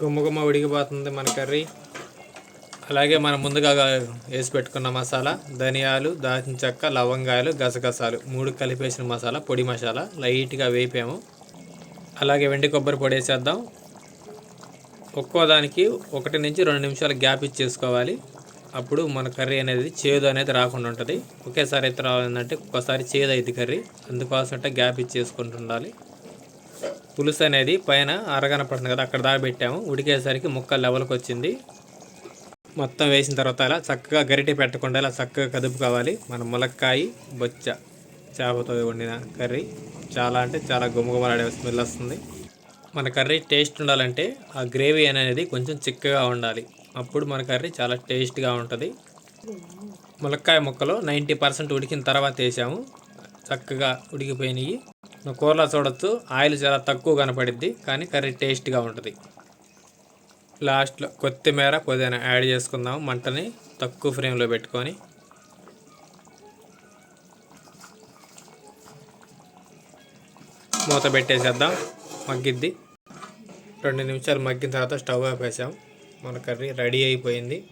గుమ్మ గుమ్మ ఉడికిపోతుంది మన కర్రీ. అలాగే మనం ముందుగా వేసి పెట్టుకున్న మసాలా ధనియాలు దాచిన చెక్క లవంగాయలు గసగసాలు మూడు కలిపేసిన మసాలా పొడి మసాలా లైట్గా వేపాము. అలాగే వెండి కొబ్బరి పొడి వేసేద్దాం. ఒక్కో దానికి ఒకటి నుంచి రెండు నిమిషాలు గ్యాప్ ఇచ్చేసుకోవాలి అప్పుడు మన కర్రీ అనేది చేదు అనేది రాకుండా ఉంటుంది. ఒకేసారి అయితే రావాలంటే ఒక్కోసారి చేదు అయింది కర్రీ. అందుకోసం అంటే గ్యాప్ ఇచ్చేసుకుంటుండాలి పులుసు అనేది పైన అరగన పడుతుంది కదా అక్కడ దాకా పెట్టాము. ఉడికేసరికి ముక్క లెవెల్కి వచ్చింది. మొత్తం వేసిన తర్వాత అలా చక్కగా గరిటె పెట్టకుండా అలా చక్కగా కదుపు కావాలి మన ములక్కాయ బొచ్చ చేపతో వండిన కర్రీ చాలా అంటే చాలా గుమగుమలాడే స్మెల్ వస్తుంది. మన కర్రీ టేస్ట్ ఉండాలంటే ఆ గ్రేవీ అనేది కొంచెం చిక్కగా ఉండాలి. అప్పుడు మన కర్రీ చాలా టేస్ట్గా ఉంటుంది. ములక్కాయ ముక్కలు నైంటీ పర్సెంట్ ఉడికిన తర్వాత వేసాము. చక్కగా ఉడికిపోయినాయి. కూరలో చూడొచ్చు ఆయిల్ చాలా తక్కువ కనపడిద్ది కానీ కర్రీ టేస్ట్గా ఉంటుంది. లాస్ట్లో కొత్తిమీర పుదీనా యాడ్ చేసుకుందాం మంటని తక్కువ ఫ్లేమ్లో పెట్టుకొని. మూత పెట్టేసేద్దాం. మగ్గిద్ది. రెండు నిమిషాలు మగ్గిన తర్వాత స్టవ్ ఆపేసాం. మన కర్రీ రెడీ అయిపోయింది.